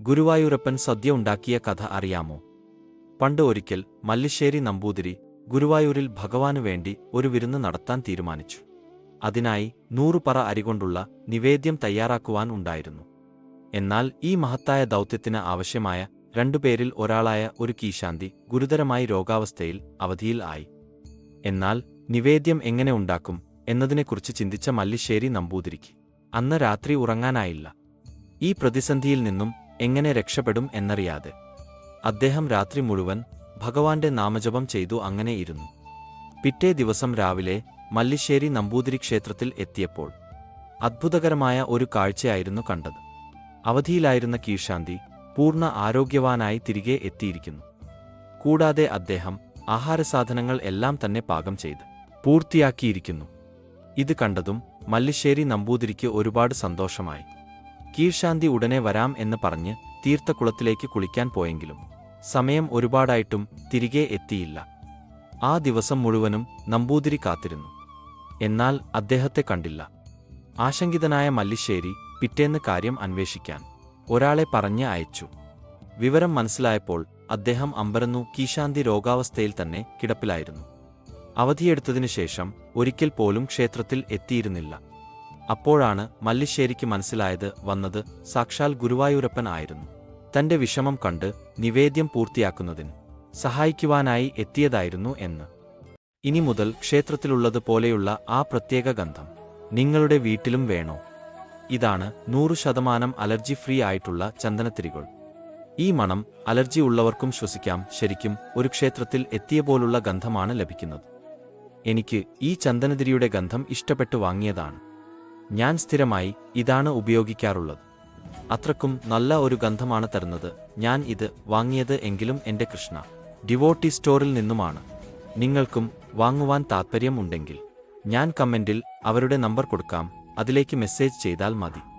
ഗുരുവായൂരപ്പൻ സദ്യ ഉണ്ടാക്കിയ കഥ അറിയാമോ? പണ്ട് ഒരിക്കൽ മല്ലിശ്ശേരി നമ്പൂതിരി ഗുരുവായൂരിൽ ഭഗവാനു വേണ്ടി ഒരു വിരുന്ന് നടത്താൻ തീരുമാനിച്ചു. അതിനായി നൂറുപറ അരികൊണ്ടുള്ള നിവേദ്യം തയ്യാറാക്കുവാൻ ഉണ്ടായിരുന്നു. എന്നാൽ ഈ മഹത്തായ ദൗത്യത്തിന് ആവശ്യമായ രണ്ടുപേരിൽ ഒരാളായ ഒരു കീശാന്തി ഗുരുതരമായി രോഗാവസ്ഥയിൽ അവധിയിൽ ആയി. എന്നാൽ നിവേദ്യം എങ്ങനെ ഉണ്ടാക്കും എന്നതിനെക്കുറിച്ച് ചിന്തിച്ച മല്ലിശ്ശേരി നമ്പൂതിരിക്ക് അന്ന് രാത്രി ഉറങ്ങാനായില്ല. ഈ പ്രതിസന്ധിയിൽ നിന്നും എങ്ങനെ രക്ഷപ്പെടും എന്നറിയാതെ. അദ്ദേഹം രാത്രി മുഴുവൻ ഭഗവാന്റെ നാമജപം ചെയ്തു അങ്ങനെ ഇരുന്നു. പിറ്റേ ദിവസം രാവിലെ മല്ലിശ്ശേരി നമ്പൂതിരി ക്ഷേത്രത്തിൽ എത്തിയപ്പോൾ അത്ഭുതകരമായ ഒരു കാഴ്ചയായിരുന്നു കണ്ടത്. അവധിയിലായിരുന്ന കീഴ്ശാന്തി പൂർണ ആരോഗ്യവാനായി തിരികെ എത്തിയിരിക്കുന്നു. കൂടാതെ അദ്ദേഹം ആഹാരസാധനങ്ങൾ എല്ലാം തന്നെ പാകം ചെയ്ത് പൂർത്തിയാക്കിയിരിക്കുന്നു. ഇത് കണ്ടതും മല്ലിശ്ശേരി നമ്പൂതിരിക്ക് ഒരുപാട് സന്തോഷമായി. കീഴ്ശാന്തി ഉടനെ വരാം എന്ന് പറഞ്ഞ് തീർത്ഥക്കുളത്തിലേക്ക് കുളിക്കാൻ പോയെങ്കിലും സമയം ഒരുപാടായിട്ടും തിരികെ എത്തിയില്ല. ആ ദിവസം മുഴുവനും നമ്പൂതിരി കാത്തിരുന്നു. എന്നാൽ അദ്ദേഹത്തെ കണ്ടില്ല. ആശങ്കിതനായ മല്ലിശ്ശേരി പിറ്റേന്ന് കാര്യം അന്വേഷിക്കാൻ ഒരാളെ പറഞ്ഞ് അയച്ചു. വിവരം മനസ്സിലായപ്പോൾ അദ്ദേഹം അമ്പരന്നു കീശാന്തി രോഗാവസ്ഥയിൽ തന്നെ കിടപ്പിലായിരുന്നു. അവധിയെടുത്തതിനു ശേഷം ഒരിക്കൽ പോലും ക്ഷേത്രത്തിൽ എത്തിയിരുന്നില്ല. അപ്പോഴാണ് മല്ലിശ്ശേരിക്ക് മനസ്സിലായത് വന്നത് സാക്ഷാൽ ഗുരുവായൂരപ്പൻ ആയിരുന്നു. തന്റെ വിഷമം കണ്ട് നിവേദ്യം പൂർത്തിയാക്കുന്നതിന് സഹായിക്കുവാനായി എത്തിയതായിരുന്നു എന്ന്. ഇനി മുതൽ ക്ഷേത്രത്തിലുള്ളതുപോലെയുള്ള ആ പ്രത്യേക ഗന്ധം നിങ്ങളുടെ വീട്ടിലും വേണോ? ഇതാണ് നൂറു ശതമാനം അലർജി ഫ്രീ ആയിട്ടുള്ള ചന്ദനത്തിരികൾ. ഈ മണം അലർജി ഉള്ളവർക്കും ശ്വസിക്കാം ശരിക്കും ഒരു ക്ഷേത്രത്തിൽ എത്തിയ പോലുള്ള ഗന്ധമാണ് ലഭിക്കുന്നത്. എനിക്ക് ഈ ചന്ദനതിരിയുടെ ഗന്ധം ഇഷ്ടപ്പെട്ടു വാങ്ങിയതാണ്. ഞാൻ സ്ഥിരമായി ഇതാണ് ഉപയോഗിക്കാറുള്ളത്. അത്രക്കും നല്ല ഒരു ഗന്ധമാണ് തരുന്നത്. ഞാൻ ഇത് വാങ്ങിയത് എങ്കിലും എന്റെ കൃഷ്ണ. ഡിവോട്ടി സ്റ്റോറിൽ നിന്നുമാണ്. നിങ്ങൾക്കും വാങ്ങുവാൻ താൽപ്പര്യം ഉണ്ടെങ്കിൽ ഞാൻ കമന്റിൽ അവരുടെ നമ്പർ കൊടുക്കാം. അതിലേക്ക് മെസ്സേജ് ചെയ്താൽ മതി.